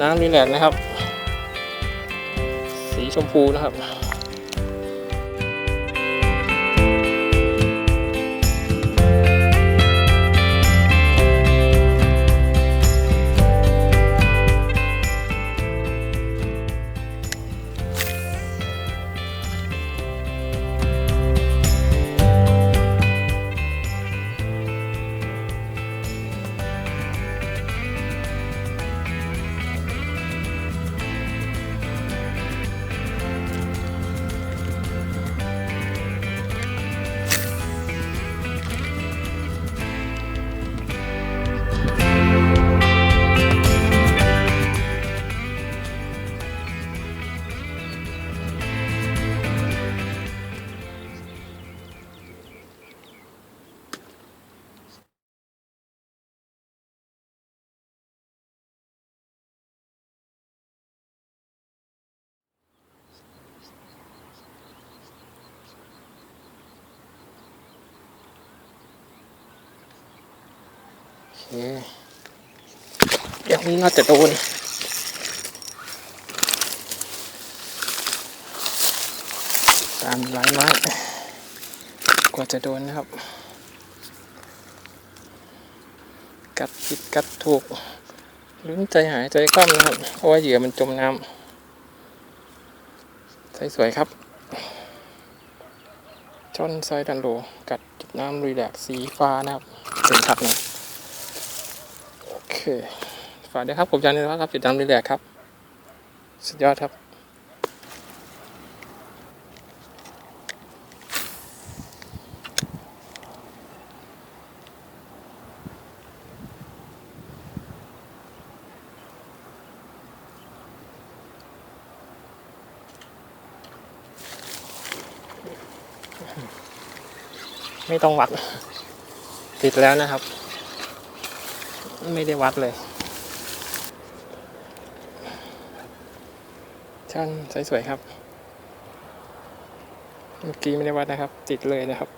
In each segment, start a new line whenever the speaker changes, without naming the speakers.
น้ำรีแลกนะครับ สีชมพูนะครับ อเคอย่างนี้น่าจะโดนตามหลายไม้กว่าจะโดนนะครับ กัดผิดกัดถูกลุ้นใจหายใจคว่ำนะครับ เพราะว่าเหยื่อมันจมน้ำใสสวยครับช่อนไซดันโล กัดจุดน้ำรีแลกซ์สีฟ้านะครับเป็นครับนะโอเค ฝากด้วยครับผมจันทร์นะครับติดตามรีแลกครับ สุดยอดครับไม่ต้องวัดติดแล้วนะครับ ไม่ได้วัดเลย ช่างสวยๆครับ เมื่อกี้ไม่ได้วัดนะครับ ติดเลยนะครับ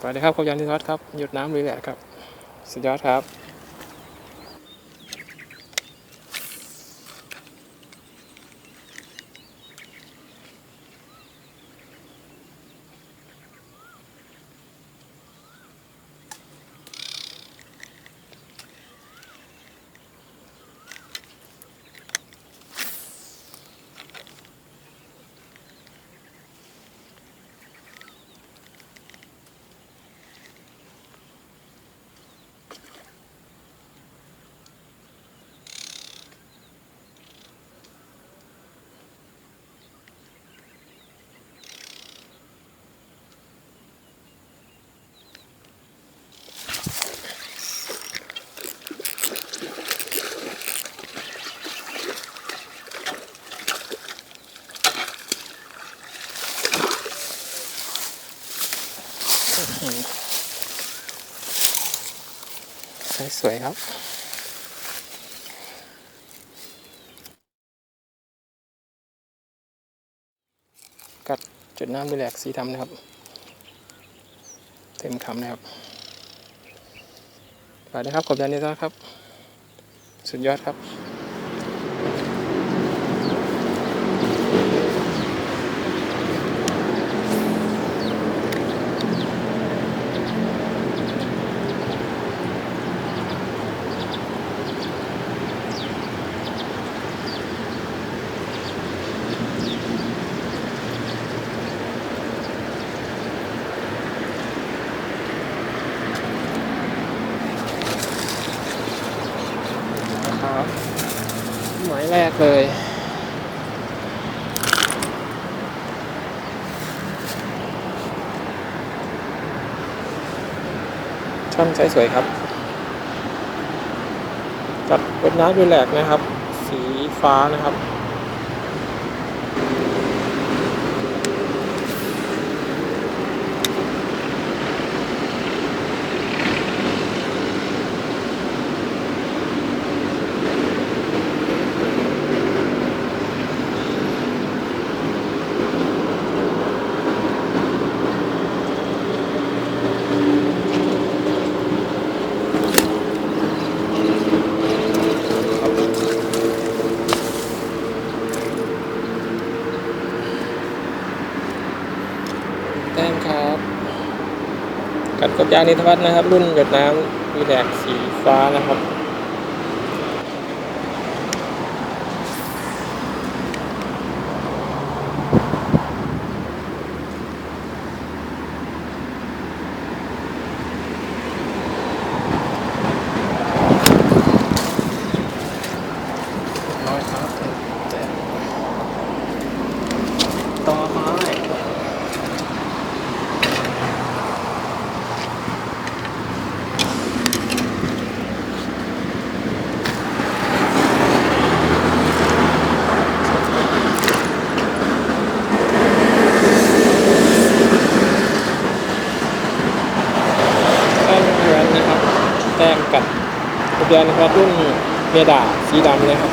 สวัสดีครับขอบยันที่ทอดครับ หยุดน้ำรีแลกครับ สุดยอดครับ สวยครับกัดจุดน้ำรีแลกสีดำนะครับ เต็มคำนะครับไปนะครับขอบใจนิต้อนครับ สุดยอดครับ เลย ช่างใช้สวยครับ จัดบนน้ำดูแลกนะครับ สีฟ้านะครับ กบยางนิทวัฒน์นะครับ รุ่นหยดน้ำวีแดกสีฟ้านะครับ น้อยครับต่อไปแต้มเงินนะครับ แต้มกับทะ เบียนนะครับรุ่นเมดาสีดำนะครับ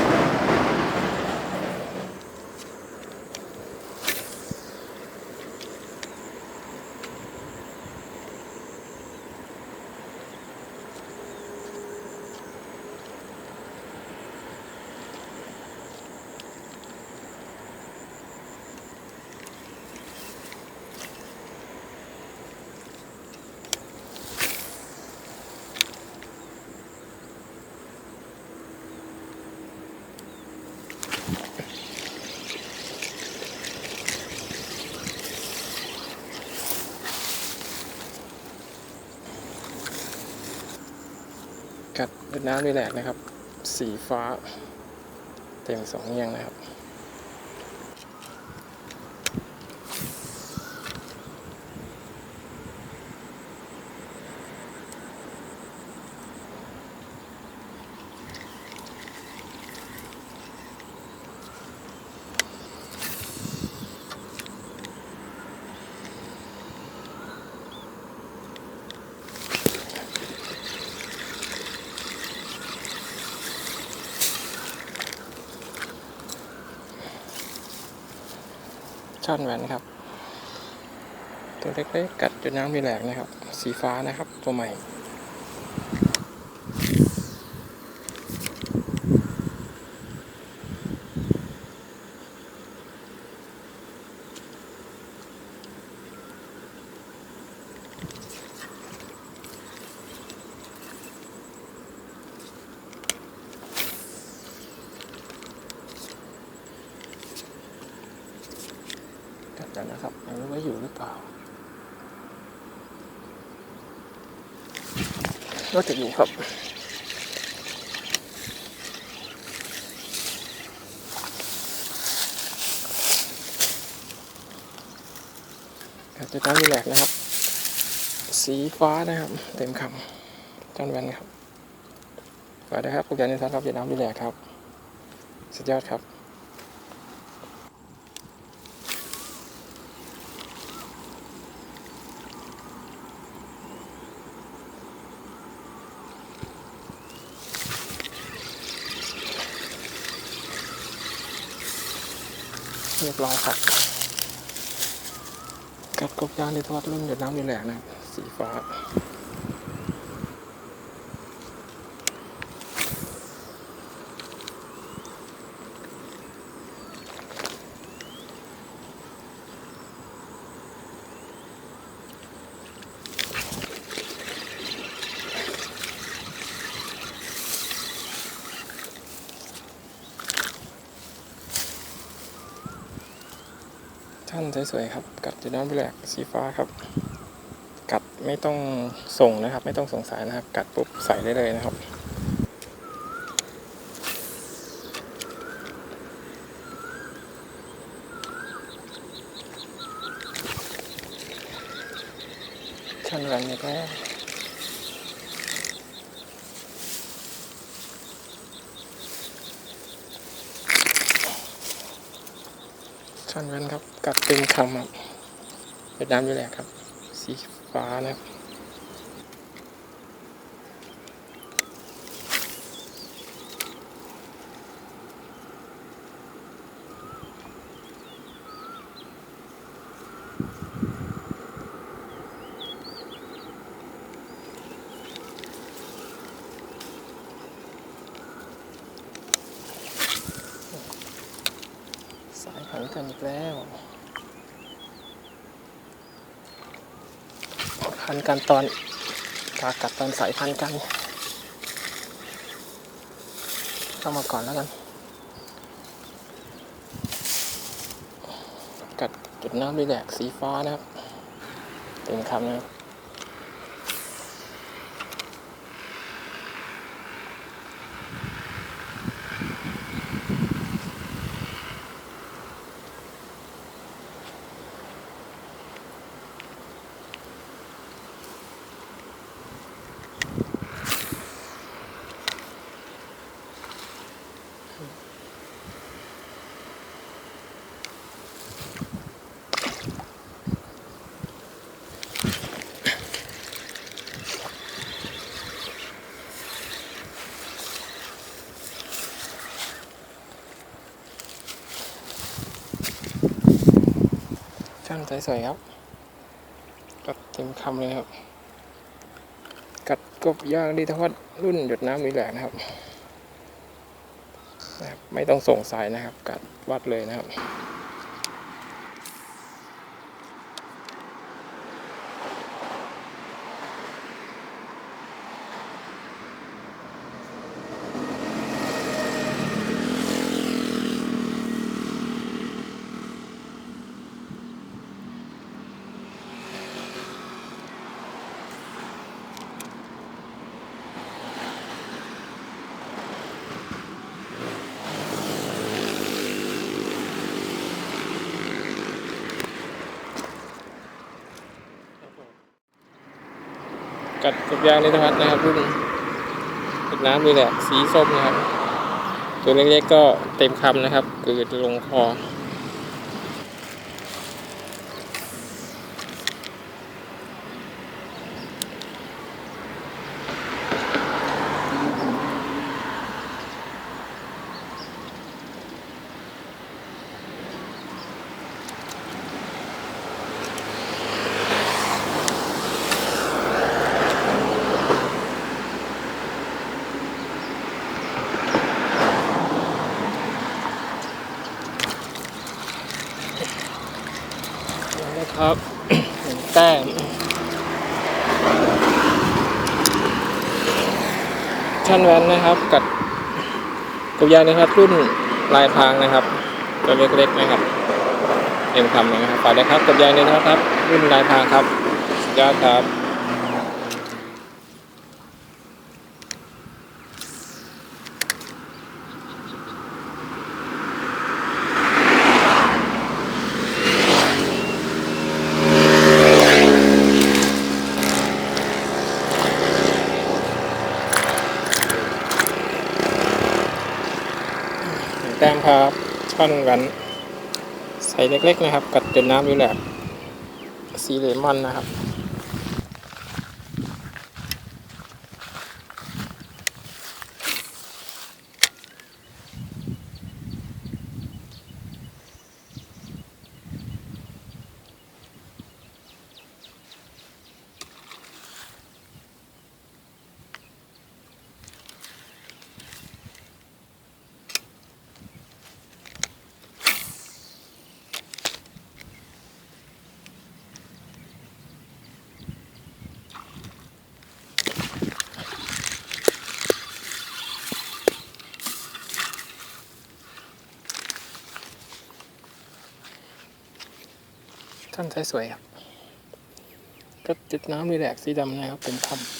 เป็นน้ำรีแลกนะครับ สีฟ้า เต็มสองเงียงนะครับ ช่นแหวนครับ ตัวเล็กๆกัดจนน้ำมีแหลกนะครับ สีฟ้านะครับ ตัวใหม่ กัดกันนะครับไม่รู้ว่าอยู่หรือเปล่า ก็จะอยู่ครับจะต้งรีแลกนะครับ สีฟ้านะครับ เต็มคำจอนแวนครับสวัสดีครับผมยานิสันครับเวียดนามรีแลกครับ สุดยอดครับ รียบร้อยครับ กับกบยางในทวัดรุ่นหยดน้ำรีแหลกนะสีฟ้า ท่านสวยๆครับ กัดจะน้ำแหลกสีฟ้าครับ กัดไม่ต้องส่งนะครับ ไม่ต้องสงสัยนะครับ กัดปุ๊บใส่ได้เลยนะครับชันแรงนี่ก็ชันแวนครับ กัดเต็มคำครับเป็นน้ำอยู่แหละครับ สีฟ้านะครับสายพันกันอีกแล้ว ค พันธุ์กันตอนกากัดตอนสายพันธุ์กันเข้ามาก่อนแล้วกัน กัดจุดน้ำดีแดกสีฟ้านะครับ เป็นคำนะครับ สวยๆครับ กัดเต็มคำเลยครับ กัดกบย่างดีทวัดรุ่นหยดน้ำรีแหลกนะครับนะครับ ไม่ต้องสงสัยนะครับ กัดวัดเลยนะครับ กัดกับยางนิทพัดนะครับรุ่นเป็ดน้ำนี่แหละ สีส้มนะครับ ตัวเล็กๆก็เต็มคำนะครับ เกิดลงคอ นะครับ หนึ่ง แต้มชันแวนนะครับ กัดกบยางนะครับรุ่นลายพางนะครับ ตัวเล็กๆนะครับเอ็มคำนะครับฝากเลยครับกบยางนะครับรุ่นลายพางครับยอดครับ หนึ่งแต้มครับช่อนแวนใส่ เล็กๆนะครับ กัดจนน้ำอยู่แหลกสีเลมอนนะครับ ท่านใช้สวยครับก็จุดน้ำรีแลกสีดำนะครับเป็นคำ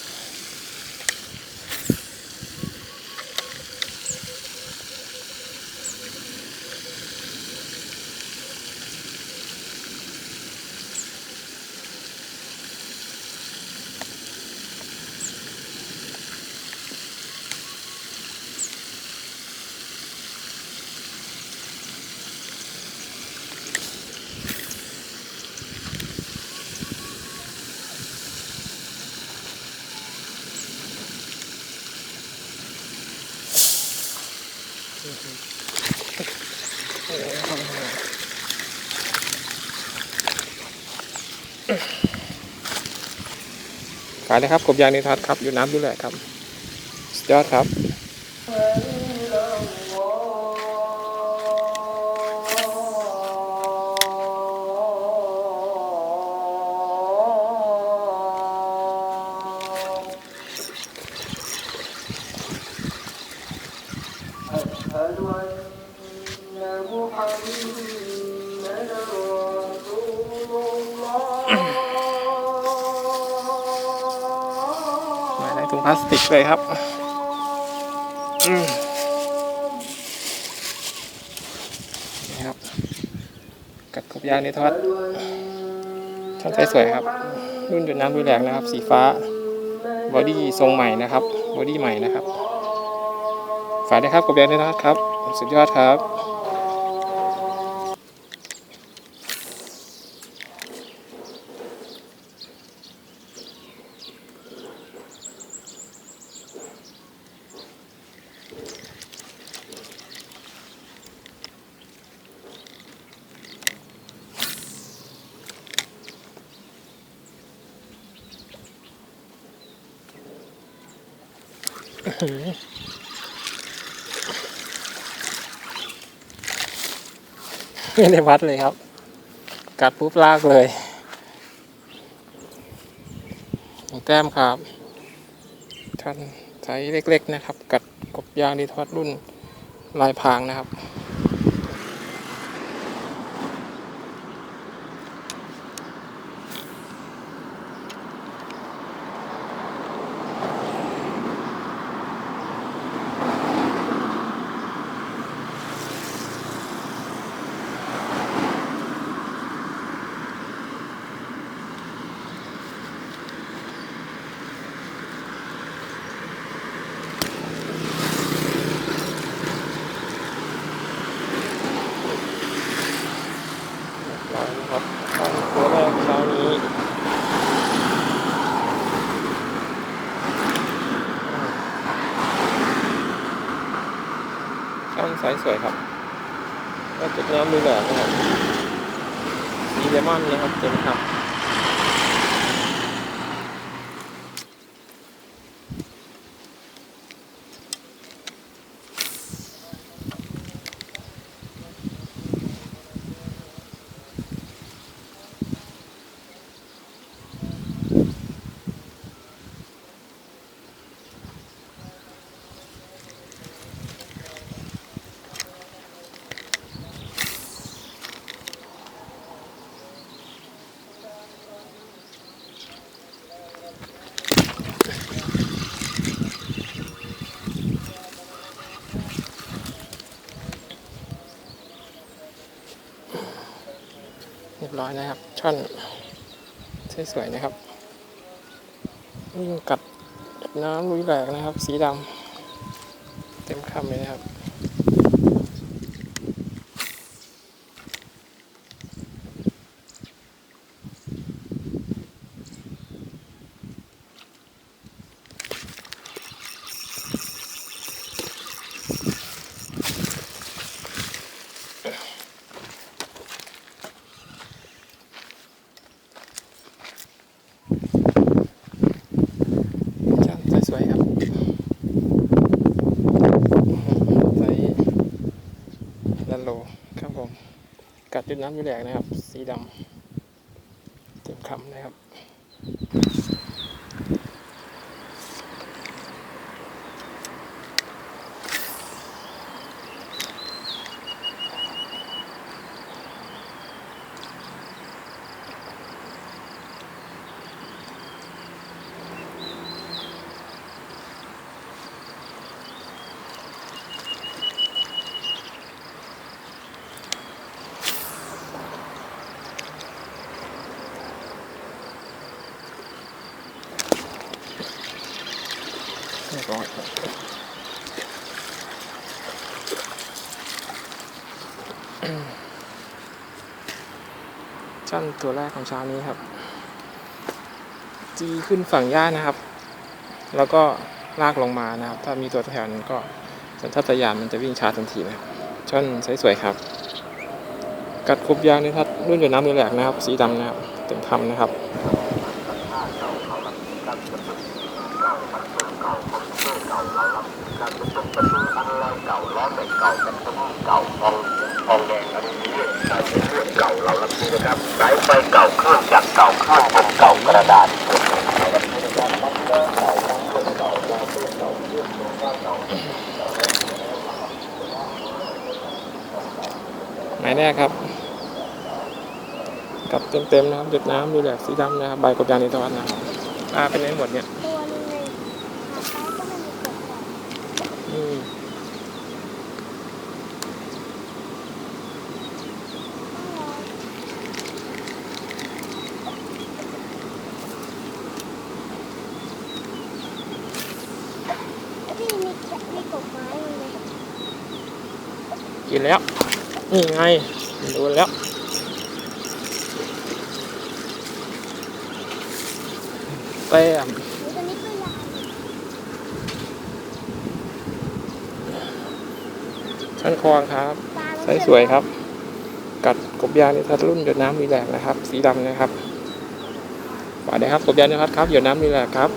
ขายเลยครับกบยางนิทัศครับ อยู่น้ำรีและครับสุดยอดครับ กเลยครับนี่ครับ กัดกบยางในทอดช่างใช้สวยครับ รุ่นหยดน้ำรุนแรงนะครับ สีฟ้า บอดี้ทรงใหม่นะครับ บอดี้ใหม่นะครับ ฝากด้วยครับกบยางในทอดครับ สุดยอดครับ ไม่ได้วัดเลยครับ กัดปุ๊บลากเลยหนึ่งแต้มครับท่านใช้เล็ก ๆ นะครับ กัดกบยางดีทอดรุ่นลายพางนะครับ ร้อยนะครับตอนตัวแรกเช้านี้ช่างสายสวยครับก็จุดน้ำดูแบบนะครับสีเลมอนนะครับเต็มครับ นะครับ ช่อนสวยๆนะครับวิ่งกัดน้ำลุยแหลกนะครับ สีดำเต็มคำเลยนะครับ ช่างสวยๆครับใส่ลันโลครับผม กัดด้วยน้ำยูแหลกนะครับ สีดำเต็มคำนะครับ เรียบร้อยครับ ช่นตัวแรกของเช้านี้ครับ จีขึ้นฝั่งย่านะครับ แล้วก็ลากลงมานะครับ ถ้ามีตัวแถวนั้นก็สัญชาตญาณมันจะวิ่งชาร์จทันทีนะครับช่อนสวยๆครับ กัดครบยางนี่ครับรุ่นอยู่น้ำมือแหลกนะครับ สีดำนะครับเต็มครับำนะครับ
สายไฟเก่าเครื่องจักรเก่าเครื่องบนเก่ากระดาษ
นหมายแรกครับกับเต็มๆนะครับหยดน้ำดูแลสีดำนะครับใบกบยางในตะวันนะครับปลาเป็นไหนหมดเนี่ย
ตัวหนึงเลยหาซ้ายก็ไม่มีกบก่อน
อืม
พี่มีแกะมีกบไม้มันเลย
กิ นแล้ว นี่ไงดูแล้วแต้ม
หรือตัวนี้ก็ยาว
ชั้นคองครับ
ตา
ใสสวยครับ กัดกบยางในทัดรุ่นหยดน้ำรีแลกซ์นะครับ สีดำนะครับฝากด้วยครับกบยางในทัดครับหยดน้ำรีแลกซ์ครับ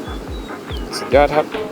สุดยอดครับ